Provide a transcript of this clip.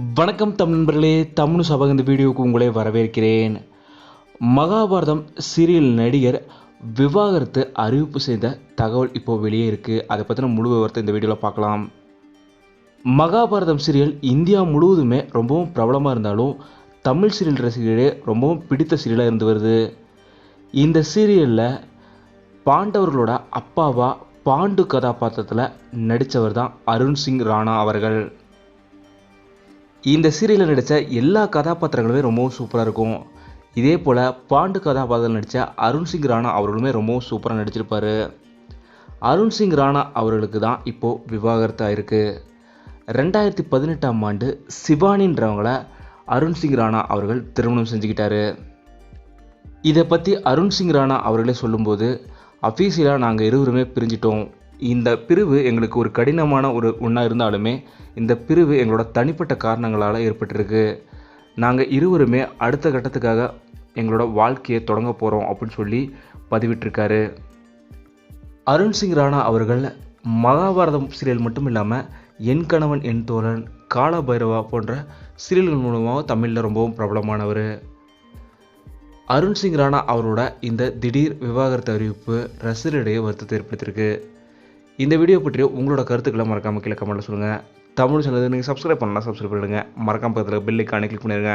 வணக்கம் தமிழ் நண்பர்களே தமிழ் சபக இந்த வீடியோவுக்கு உங்களே வரவேற்கிறேன். மகாபாரதம் சீரியல் நடிகர் விவாகரத்து அறிவிப்பு செய்த தகவல் இப்போ வெளியே இருக்குது அதை பற்றின முழு விவரத்தை இந்த வீடியோவில் பார்க்கலாம். மகாபாரதம் சீரியல் இந்தியா முழுவதுமே ரொம்பவும் பிரபலமாக இருந்தாலும் தமிழ் சீரியல் ரசிகர்களே ரொம்பவும் பிடித்த சீரியலாக இருந்து வருது. இந்த சீரியலில் பாண்டவர்களோட அப்பாவா பாண்டு கதாபாத்திரத்தில் நடித்தவர் தான் அருண் சிங் ராணா அவர்கள். இந்த சீரியலில் நடித்த எல்லா கதாபாத்திரங்களுமே ரொம்பவும் சூப்பராக இருக்கும். இதே போல் பாண்டு கதாபாத்திரம் நடித்த அருண் சிங் ராணா அவர்களுமே ரொம்பவும் சூப்பராக நடிச்சிருப்பார். அருண் சிங் ராணா அவர்களுக்கு தான் இப்போது விவாகரத்து ஆயிருக்கு. ரெண்டாயிரத்தி பதினெட்டாம் ஆண்டு சிவானின்றவங்கள அருண் சிங் ராணா அவர்கள் திருமணம் செஞ்சுக்கிட்டாரு. இதை பற்றி அருண் சிங் ராணா அவர்களே சொல்லும்போது அஃபீஷியலாக நாங்கள் இருவருமே பிரிஞ்சிட்டோம். இந்த பிரிவு எங்களுக்கு ஒரு கடினமான ஒரு ஒன்றா இருந்தாலுமே இந்த பிரிவு எங்களோட தனிப்பட்ட காரணங்களால் ஏற்பட்டிருக்கு. நாங்கள் இருவருமே அடுத்த கட்டத்துக்காக எங்களோட வாழ்க்கையை தொடங்க போகிறோம் அப்படின்னு சொல்லி பதிவிட்டிருக்காரு. அருண் சிங் ராணா அவர்கள் மகாபாரதம் சீரியல் மட்டும் இல்லாமல் என் கணவன் என் தோழன் கால பைரவா போன்ற சீரியல்கள் மூலமாக தமிழில் ரொம்பவும் பிரபலமானவர். அருண் சிங் ராணா அவரோட இந்த திடீர் விவாகரத்து அறிவிப்பு ரசிகரிடையே வருத்தத்தை ஏற்படுத்தியிருக்கு. இந்த வீடியோ பற்றிய உங்களோட கருத்துக்களை மறக்காமல் கீழே கமெண்ட்டில் சொல்லுங்கள் தமிழ் சேனல் நீங்கள் சப்ஸ்கிரைப் பண்ணலாம் சப்ஸ்கிரைப் பண்ணிடுங்க. மறக்காம பக்கத்தில் பெல் ஐக்கானை கிளிக் பண்ணிடுங்க.